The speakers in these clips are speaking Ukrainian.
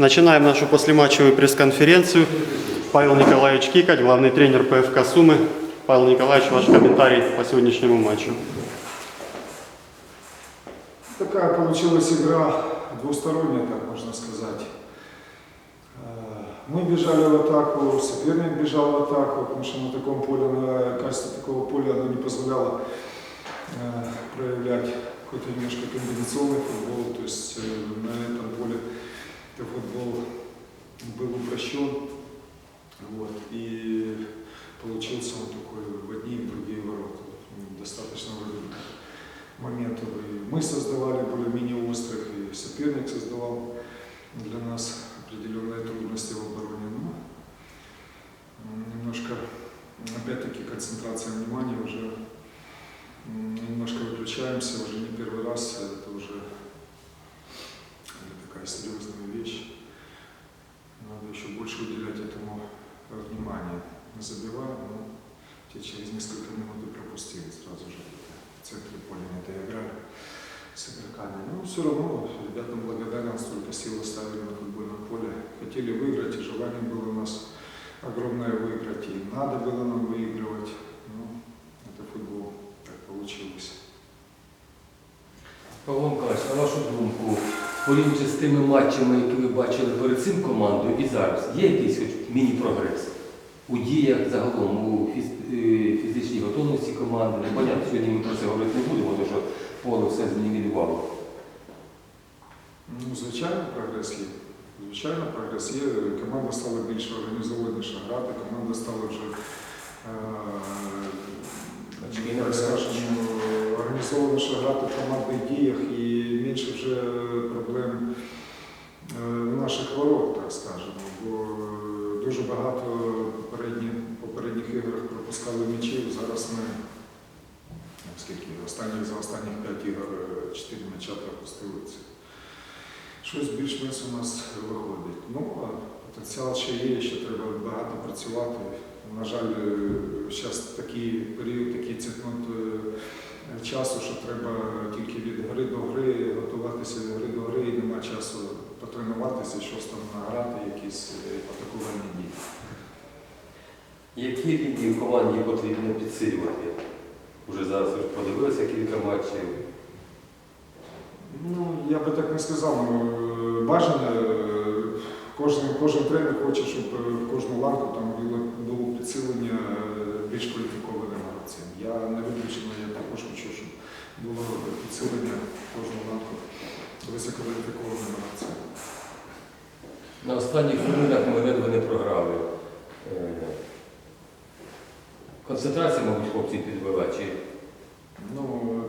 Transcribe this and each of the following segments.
Начинаем нашу послематчевую пресс-конференцию. Павел Николаевич Кикать, главный тренер ПФК Сумы. Павел Николаевич, ваш комментарий по сегодняшнему матчу. Такая получилась игра двусторонняя, так можно сказать. Э, Мы бежали в атаку, соперник бежал в атаку, потому что на таком поле, на качестве такого поля оно не позволяло э, проявлять какой-то немножко комбинационный футбол. То есть э, на этом поле футбол был упрощен. Вот, и получился он такой в одни и в другие ворота. Достаточно вроде бы моментов и мы создавали более-менее острых, и соперник создавал для нас определенные трудности в обороне. Но м, немножко, опять-таки, концентрация внимания уже немножко выключаемся, уже не первый раз, это уже такая серьезная больше уделять этому внимания. Мы забиваем, но те через несколько минут и пропустили сразу же в центре поля не доиграли с игроками. Но все равно ребятам благодарен, столько сил оставили на футбольном поле. Хотели выиграть, и желание было у нас огромное выиграть, и надо было нам выигрывать. Ну, это футбол, так получилось. Павло Миколаївич, на вашу думку, порівнюючи з тими матчами, які ви бачили перед цим командою і зараз, є якийсь хоч міні-прогрес у діях загалом, у фіз- е, фізичній готовності команди? Ну, понятно, сьогодні ми про це говорити не будемо, тому що поле все знівелювало. Ну, звичайно, прогрес є. Звичайно, прогрес є. Команда стала більш організованіше грати, команда стала вже е, не так скажемо, організованіше грати в командних діях і менше вже наших ворот, так скажемо. Бо е, дуже багато попередні, попередніх іграх пропускали м'ячів. Зараз ми скільки останніх за останніх 5 ігор 4 м'яча пропустили. Це щось більш-менш у нас виходить. Ну, а потенціал ще є, ще треба багато працювати. На жаль, зараз такий період, такий цитнут е, часу, що треба тільки від гри до гри, готуватися від гри до гри, і нема часу потренуватися, щось там награти, якісь е, атакувальні дії. Які лінії в команді потрібно підсилювати? Уже зараз ви подивилися кілька матчів. Ну, я би так не сказав. Е, бажано, е, кожен, кожен тренер хоче, щоб в кожну ланку там було, було підсилення більш кваліфікованим гравцям. Я не виключено, я також хочу, щоб було підсилення в кожну ланку висококваліфікованим гравцям. На останніх хвилинах ми ледве не програли. Е, Концентрація, мабуть, хлопці підвела, чи Ну,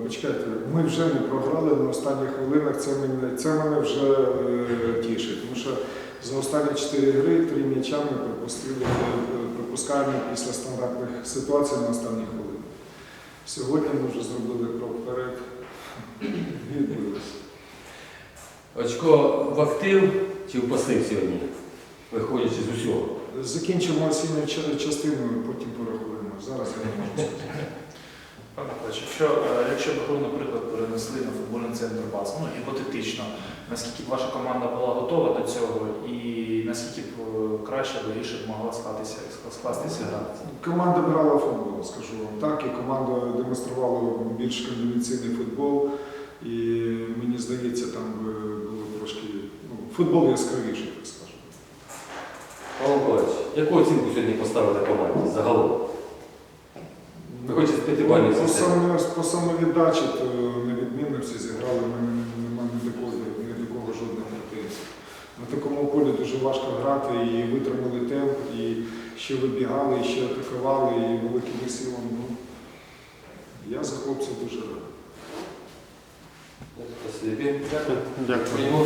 почекайте, ми вже не програли на останніх хвилинах, це мене, це мене вже е, тішить. Тому що за останні чотири гри три м'яча ми пропустили, е, пропускаємо після стандартних ситуацій на останніх хвилинах. Сьогодні ми вже зробили крок вперед і очко в актив чи в пасив сьогодні, виходячи з усього? Закінчимо осінню ча- частину, потім порахуємо. Зараз я не можу сказати. Пане Миколаївич, якщо, е, якщо б гру, наприклад, перенесли на футбольний центр баз, ну гіпотетично, наскільки б ваша команда була готова до цього і наскільки б е, краще, легіше б могла склатися, скластися гра? Команда грала футбол, скажу вам так, і команда демонструвала більш комбінаційний футбол. Футбол яскравіший, так скажемо. Павло Миколаївич, яку оцінку сьогодні поставили команді загалом? Ви хочете з п'ятибальної по, системи? саме, по самовіддачі, то невідмінно всі зіграли, в мене немає ні до кого, ні до кого жодних претензій. На такому полі дуже важко грати і витримали темп, і ще вибігали, і ще атакували, і великими силами. Ну, я за хлопців дуже радий. Спасибі. Дякую. Прийму.